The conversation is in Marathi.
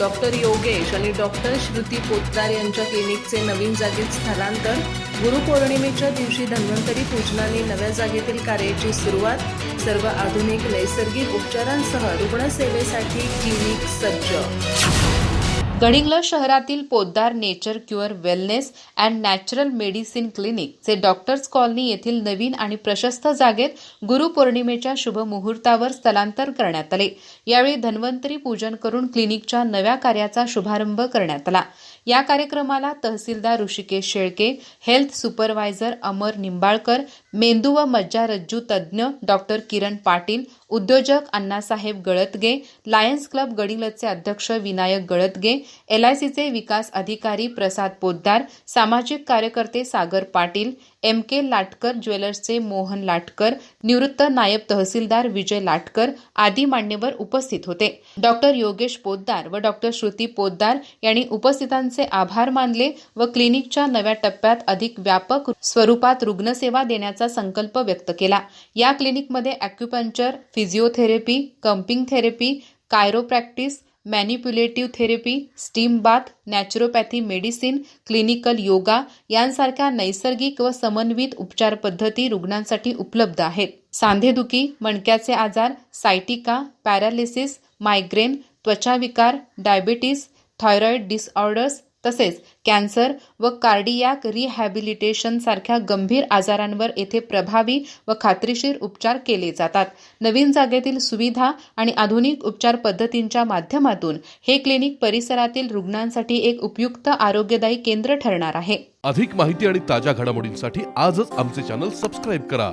डॉक्टर योगेश आणि डॉक्टर श्रुती पोतदार यांच्या क्लिनिकचे नवीन जागेत स्थलांतर. गुरुपौर्णिमेच्या दिवशी धन्वंतरी पूजनाने नव्या जागेतील कार्याची सुरुवात. सर्व आधुनिक नैसर्गिक उपचारांसह रुग्णसेवेसाठी क्लिनिक सज्ज. गडिंग्लज शहरातील Poddar nature cure wellness and natural medicine clinic चे डॉक्टर्स कॉलनी येथील नवीन आणि प्रशस्त जागेत गुरुपौर्णिमेच्या शुभमुहूर्तावर स्थलांतर करण्यात आले. यावेळी धन्वंतरी पूजन करून क्लिनिकच्या नव्या कार्याचा शुभारंभ करण्यात आला. या कार्यक्रमाला तहसीलदार ऋषिकेश शेळके हेल्थ सुपरवायझर अमर निंबाळकर मेंदू व मज्जारज्जू तज्ज्ञ डॉक्टर किरण पाटील उद्योजक अण्णासाहेब गळतगे लायन्स क्लब गडिंग्लजचे अध्यक्ष विनायक गळतगे एलआयसीचे विकास अधिकारी प्रसाद पोद्दार सामाजिक कार्यकर्ते सागर पाटील एम के लाटकर ज्वेलर्सचे मोहन लाटकर निवृत्त नायब तहसीलदार विजय लाटकर आदी मान्यवर उपस्थित होते. डॉक्टर योगेश पोद्दार व डॉक्टर श्रुती पोद्दार यांनी उपस्थितांचे आभार मानले व क्लिनिकच्या नव्या टप्प्यात अधिक व्यापक स्वरूपात रुग्णसेवा देण्याचा संकल्प व्यक्त केला. या क्लिनिकमध्ये acupuncture physiotherapy cupping therapy chiropractic manipulative therapy steam bath naturopathy medicine clinical yoga यांसारख्या नैसर्गिक व समन्वित उपचार पद्धती रुग्णांसाठी उपलब्ध आहेत. सांधेदुखी मणक्याचे आजार सायटिका पॅरालिसिस मायग्रेन त्वचाविकार डायबिटीस थायरॉइड डिसऑर्डर्स तसेच कॅन्सर व कार्डियाक रिहॅबिलिटेशन सारख्या गंभीर आजारांवर येथे प्रभावी व खात्रीशीर उपचार केले जातात. नवीन जागेतील सुविधा आणि आधुनिक उपचार पद्धतींच्या माध्यमातून हे क्लिनिक परिसरातील रुग्णांसाठी एक उपयुक्त आरोग्यदायी केंद्र ठरणार आहे. अधिक माहिती आणि ताज्या घडामोडींसाठी आजच आमचे चॅनल सबस्क्राईब करा.